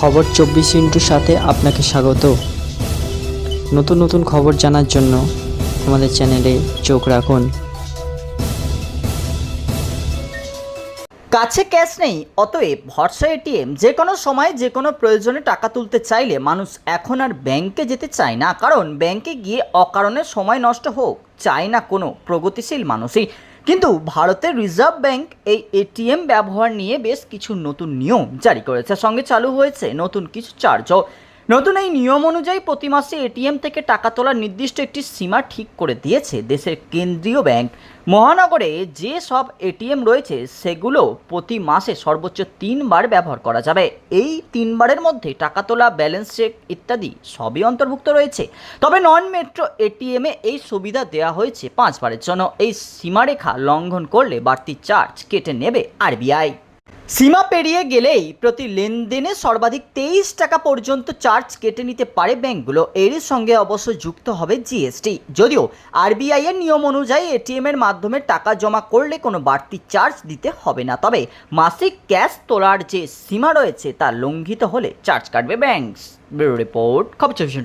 খবর চব্বিশ ইন্টুর সাথে আপনাকে স্বাগত। নতুন নতুন খবর জানার জন্য আমাদের চ্যানেলে চোখ রাখুন। কাছে ক্যাশ নেই, অতএব ভরসা এটিএম যে কোনো সময় যে কোনো প্রয়োজনে টাকা তুলতে চাইলে মানুষ এখন আর ব্যাংকে যেতে চায় না। কারণ ব্যাংকে গিয়ে অকারণে সময় নষ্ট হোক, চায় না কোনো প্রগতিশীল মানুষই। কিন্তু ভারতের রিজার্ভ ব্যাংক এই এটিএম ব্যবহার নিয়ে বেশ কিছু নতুন নিয়ম জারি করেছে। সঙ্গে চালু হয়েছে নতুন কিছু চার্জও। নতুন এই নিয়ম অনুযায়ী প্রতি মাসে এটিএম থেকে টাকা তোলার নির্দিষ্ট একটি সীমা ঠিক করে দিয়েছে দেশের কেন্দ্রীয় ব্যাংক। মহানগরে যে সব এটিএম রয়েছে, সেগুলো প্রতি মাসে সর্বোচ্চ তিনবার ব্যবহার করা যাবে। এই তিনবারের মধ্যে টাকা তোলা, ব্যালেন্স চেক ইত্যাদি সবই অন্তর্ভুক্ত রয়েছে। তবে নন মেট্রো এটিএমে এই সুবিধা দেওয়া হয়েছে পাঁচবারের জন্য। এই সীমারেখা লঙ্ঘন করলে বাড়তি চার্জ কেটে নেবে আরবিআই। সীমা পেরিয়ে গেলেই প্রতি লেনদেনে সর্বাধিক তেইশ টাকা পর্যন্ত চার্জ কেটে নিতে পারে ব্যাংকগুলো। এর সঙ্গে অবশ্য যুক্ত হবে জিএসটি যদিও আরবিআই এর নিয়ম অনুযায়ী এটিএম এর মাধ্যমে টাকা জমা করলে কোনো বাড়তি চার্জ দিতে হবে না। তবে মাসিক ক্যাশ তোলার যে সীমা রয়েছে তা লঙ্ঘিত হলে চার্জ কাটবে ব্যাংকস। ব্যুরো রিপোর্ট, খবর চব্বিশ